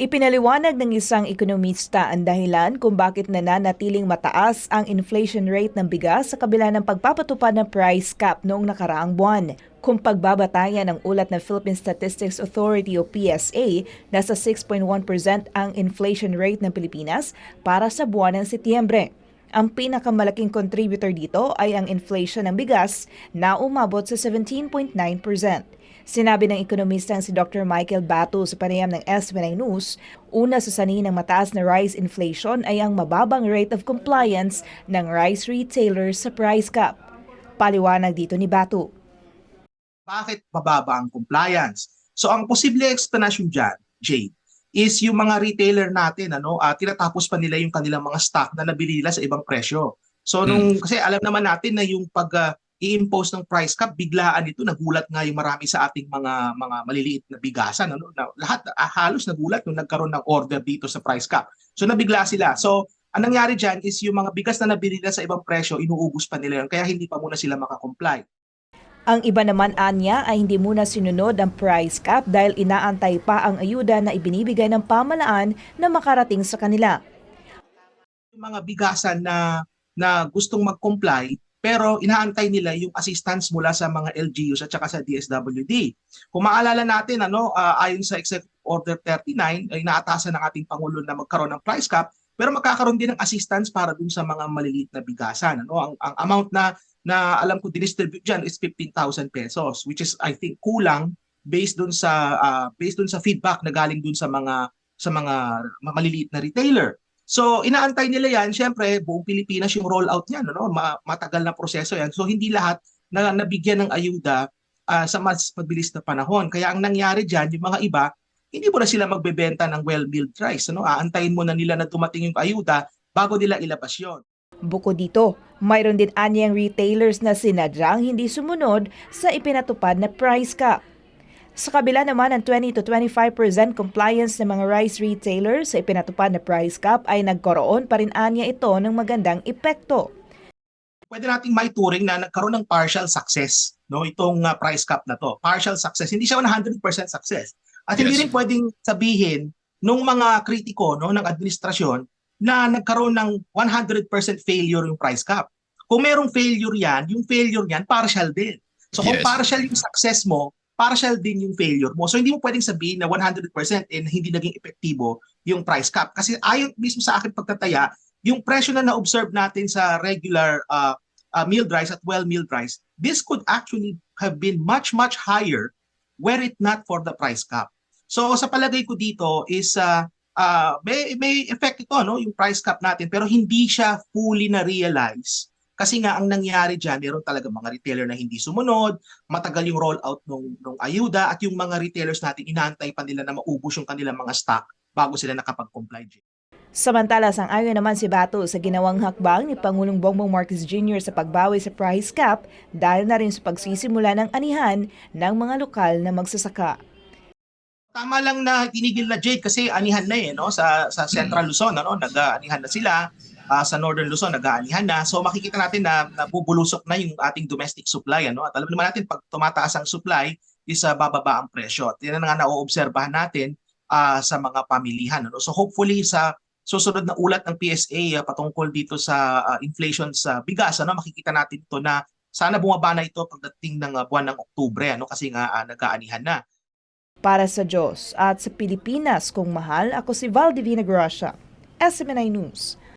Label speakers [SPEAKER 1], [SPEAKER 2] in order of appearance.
[SPEAKER 1] Ipinaliwanag ng isang ekonomista ang dahilan kung bakit nananatiling mataas ang inflation rate ng bigas sa kabila ng pagpapatupad ng price cap noong nakaraang buwan. Kung pagbabatayan ng ulat ng Philippine Statistics Authority o PSA, nasa 6.1% ang inflation rate ng Pilipinas para sa buwan ng Setyembre. Ang pinakamalaking contributor dito ay ang inflation ng bigas na umabot sa 17.9%. Sinabi ng ekonomistang si Dr. Michael Bato sa panayam ng SB9 News, una sa sanin ng mataas na rice inflation ay ang mababang rate of compliance ng rice retailers sa price cap. Paliwanag dito ni Bato.
[SPEAKER 2] bakit mababa ang compliance. So ang posible explanation dyan, Jade, is yung mga retailer natin, ano, ah, tinatapos pa nila yung kanilang mga stock na nabili nila sa ibang presyo. So nung, kasi alam naman natin na yung pag ah, i-impose ng price cap, biglaan ito, nagulat nga yung marami sa ating mga mga maliliit na bigasan. Ano, na, lahat ah, halos nagulat nung nagkaroon ng order dito sa price cap. So nabigla sila. So ang nangyari dyan is yung mga bigas na nabili nila sa ibang presyo, inuubos pa nila yun, kaya hindi pa muna sila makakomply.
[SPEAKER 1] Ang iba naman anya ay hindi muna sinunod ang price cap dahil inaantay pa ang ayuda na ibinibigay ng pamalaan na makarating sa kanila.
[SPEAKER 2] yung mga bigasan na na gustong mag-comply pero inaantay nila yung assistance mula sa mga LGUs at saka sa DSWD. Kung maalala natin ano ah, ayon sa Executive Order 39 ay inaatasan ng ating pangulo na magkaroon ng price cap pero magkakaroon din ng assistance para dun sa mga maliliit na bigasan ano ang, ang amount na na alam ko distribute diyan is 15,000 pesos which is I think kulang based dun sa ah, based dun sa feedback na galing dun sa mga sa mga maliliit na retailer. So inaantay nila yan, syempre buong Pilipinas yung rollout niyan? Ma- matagal na proseso yan. So hindi lahat na nabigyan ng ayuda ah, sa mas mabilis na panahon. Kaya ang nangyari diyan, yung mga iba, hindi mo na sila magbebenta ng well-milled rice, ano? Aantayin mo na nila na dumating yung ayuda bago nila ilabas yon.
[SPEAKER 1] Bukod dito, mayroon din anyang retailers na sinadyang hindi sumunod sa ipinatupad na price cap. Sa kabila naman ng 20 to 25% compliance ng mga rice retailers sa ipinatupad na price cap ay nagkaroon pa rin anya ito ng magandang epekto.
[SPEAKER 2] Pwede nating maituring na nagkaroon ng partial success no itong ah, price cap na to. Partial success, hindi siya 100% success. At hindi
[SPEAKER 3] Yes.
[SPEAKER 2] rin pwedeng sabihin nung mga kritiko no ng administrasyon na nagkaroon ng 100% failure yung price cap. Kung merong failure yan, yung failure niyan partial din. So kung
[SPEAKER 3] Yes.
[SPEAKER 2] partial yung success mo, partial din yung failure mo. So hindi mo pwedeng sabihin na 100% and hindi naging epektibo yung price cap. Kasi ayon mismo sa akin pagtataya, yung presyo na na-observe natin sa regular uh, uh, milled rice at well-milled rice, this could actually have been much, much higher were it not for the price cap. So sa palagay ko dito is uh, uh, may, may effect ito, no, yung price cap natin, pero hindi siya fully na-realize. Kasi nga ang nangyari dyan, meron talaga mga retailer na hindi sumunod, matagal yung rollout nung, nung ayuda, at yung mga retailers natin, inaantay pa nila na maubos yung kanilang mga stock bago sila nakapag-comply.
[SPEAKER 1] Samantala, sang-ayon naman si Bato sa ginawang hakbang ni Pangulong Bongbong Marcos Jr. sa pagbawi sa price cap dahil na rin sa pagsisimula ng anihan ng mga lokal na magsasaka.
[SPEAKER 2] Tama lang na tinigil na Jade kasi anihan na eh no sa sa Central Luzon ano nag-aanihan na sila Ah, sa Northern Luzon nag-aanihan na. So makikita natin na nabubulusok na yung ating domestic supply ano? At alam naman natin pag tumataas ang supply is ah, bababa ang presyo. At yan na nga naoobserbahan natin ah, sa mga pamilihan ano? So hopefully sa susunod na ulat ng PSA ah, patungkol dito sa ah, inflation sa bigas ano? Makikita natin ito na sana bumaba na ito pagdating ng ah, buwan ng Oktubre ano? Kasi nga ah, nag-aanihan na.
[SPEAKER 1] Para sa Diyos at sa Pilipinas kung mahal, ako si Valdivina Gracia, SMNI News.